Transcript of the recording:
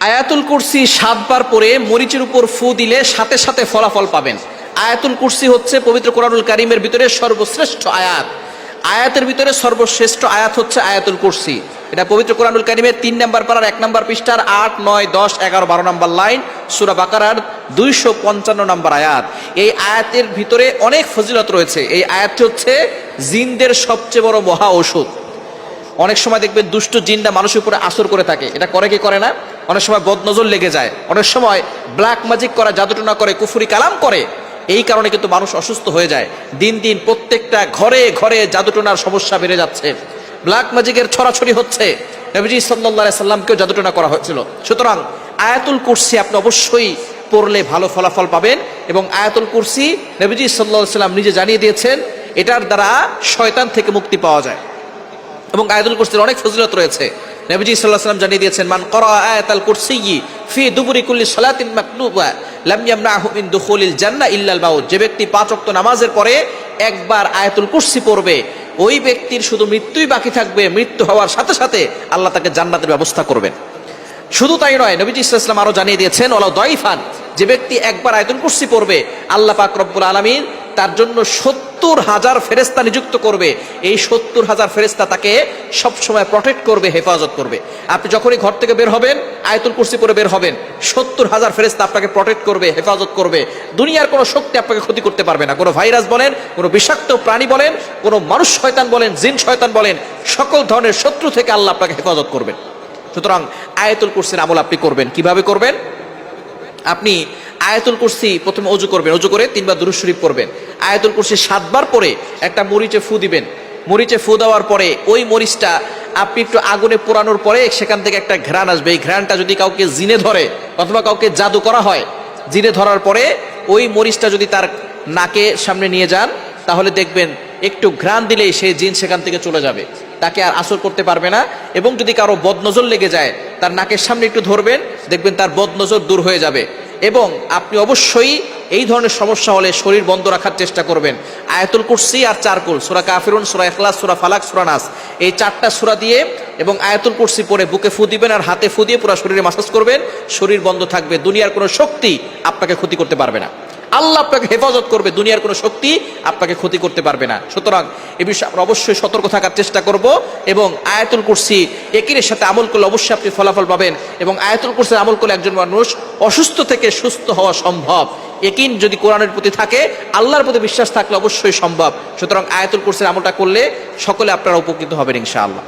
আয়াতুল কুরসি সাতবার পরে মরিচের উপর ফু দিলে সাথে সাথে ফলাফল পাবেন। আয়াতুল কুরসি হচ্ছে পবিত্র কোরআনুল কারিমের ভিতরে সর্বশ্রেষ্ঠ আয়াত। আয়াতের ভিতরে সর্বশ্রেষ্ঠ আয়াত হচ্ছে আয়াতুল কুরসি। এটা পবিত্র কোরআনুল কারিমের তিন নম্বর পাড়ার এক নম্বর পৃষ্ঠার আট, নয়, দশ, এগারো, বারো নম্বর লাইন, সুরা বাকারার দুইশো পঞ্চান্ন নম্বর আয়াত। এই আয়াতের ভিতরে অনেক ফজিলত রয়েছে। এই আয়াতটি হচ্ছে জিনদের সবচেয়ে বড় মহা ঔষধ। অনেক সময় দেখবেন দুষ্ট জিনটা মানুষের উপরে আসর করে থাকে। এটা করে কি করে না? অনেক সময় বদনজর লেগে যায়। অনেক সময় ব্ল্যাক ম্যাজিক করা, জাদুটনা করে, কুফুরি কালাম করে, এই কারণে কিন্তু মানুষ অসুস্থ হয়ে যায়। দিন দিন প্রত্যেকটা ঘরে ঘরে জাদুটনার সমস্যা বেড়ে যাচ্ছে। ব্ল্যাক ম্যাজিকের ছড়াছড়ি হচ্ছে। নবীজি সাল্লাহ সাল্লামকেও জাদুটনা করা হয়েছিল। সুতরাং আয়াতুল কুরসি আপনি অবশ্যই পড়লে ভালো ফলাফল পাবেন এবং আয়াতুল কুরসি নবীজি সাল্লাহ সাল্লাম নিজে জানিয়ে দিয়েছেন, এটার দ্বারা শয়তান থেকে মুক্তি পাওয়া যায়। এবং আয়াতুল কুরসির অনেক ফজিলত রয়েছে। নবীজি আলাইহি সাল্লাম জানিয়ে দিয়েছেন, মান করা আয়াতাল কুরসিয়্যি ফি দুবুরি কুল্লি সালাতিন মাকতুবা লাম ইয়ামনাহু মিন দুখুলিল জান্নাহ ইল্লাল মাউত। যে ব্যক্তি পাঁচ ওয়াক্ত নামাজের পরে একবার আয়াতুল কুরসি পড়বে, ওই ব্যক্তির শুধু মৃত্যুই বাকি থাকবে, মৃত্যু হওয়ার সাথে সাথে আল্লাহ তাকে জান্নাতের ব্যবস্থা করবেন। শুধু তাই নয়, নবীজি ইসলাম আরও জানিয়ে দিয়েছেন ওলা দয়ফান যে ব্যক্তি একবার আয়তুল কুরসি পড়বে, আল্লাহ পাক রব্বুল আলমিন তার জন্য সত্তর হাজার ফেরেস্তা নিযুক্ত করবে। এই সত্তর হাজার ফেরেস্তা তাকে সবসময় প্রটেক্ট করবে, হেফাজত করবে। আপনি যখনই ঘর থেকে বের হবেন, আয়তুল কুর্সি পরে বের হবেন, সত্তর হাজার ফেরেস্তা আপনাকে প্রটেক্ট করবে, হেফাজত করবে। দুনিয়ার কোনো শক্তি আপনাকে ক্ষতি করতে পারবে না। কোনো ভাইরাস বলেন, কোনো বিষাক্ত প্রাণী বলেন, কোনো মানুষ শয়তান বলেন, জিন শয়তান বলেন, সকল ধরনের শত্রু থেকে আল্লাহ আপনাকে হেফাজত করবেন। সুতরাং আয়তুল কুরসির আমল আপনি করবেন। কীভাবে করবেন? আপনি আয়াতুল কুরসি প্রথমে অজু করবেন। অজু করে তিনবার দুরুদ শরীফ পড়বেন। আয়াতুল কুরসি সাতবার পরে একটা মরিচে ফু দিবেন। মরিচে ফু দেওয়ার পরে ওই মরিচটা আপনি একটু আগুনে পোড়ানোর পরে সেখান থেকে একটা ঘ্রাণ আসবে। এই ঘ্রাণটা যদি কাউকে জিনে ধরে অথবা কাউকে জাদু করা হয়, জিনে ধরার পরে ওই মরিচটা যদি তার নাকে সামনে নিয়ে যান, তাহলে দেখবেন একটু ঘ্রাণ দিলেই সেই জিন সেখান থেকে চলে যাবে। তাকে আর আসর করতে পারবে না এবং যদি কারও বদনজর লেগে যায়, তার নাকের সামনে একটু ধরবেন, দেখবেন তার বদনজর দূর হয়ে যাবে। এবং আপনি অবশ্যই এই ধরনের সমস্যা হলে শরীর বন্ধ রাখার চেষ্টা করবেন। আয়াতুল কুরসি আর চারকুল সুরা কাফিরুন, সুরা এখলাস সুরা ফালাক, সুরা নাস। এই চারটা সুরা দিয়ে এবং আয়াতুল কুরসি পরে বুকে ফু দিবেন আর হাতে ফু দিয়ে পুরো শরীরে মাসাজ করবেন, শরীর বন্ধ থাকবে, দুনিয়ার কোনো শক্তি আপনাকে ক্ষতি করতে পারবে না। আল্লাহ আপনাকে হেফাজত করবে, দুনিয়ার কোনো শক্তি আপনাকে ক্ষতি করতে পারবে না। সুতরাং এ বিষয়ে আমরা অবশ্যই সতর্ক থাকার চেষ্টা করব এবং আয়াতুল কুরসি একিনের সাথে আমল করলে অবশ্যই আপনি ফলাফল পাবেন এবং আয়াতুল কুরসির আমল করলে একজন মানুষ অসুস্থ থেকে সুস্থ হওয়া সম্ভব। একিন যদি কোরআনের প্রতি থাকে, আল্লাহর প্রতি বিশ্বাস থাকলে অবশ্যই সম্ভব। সুতরাং আয়াতুল কুরসির আমলটা করলে সকলে আপনারা উপকৃত হবেন ইনশাআল্লাহ।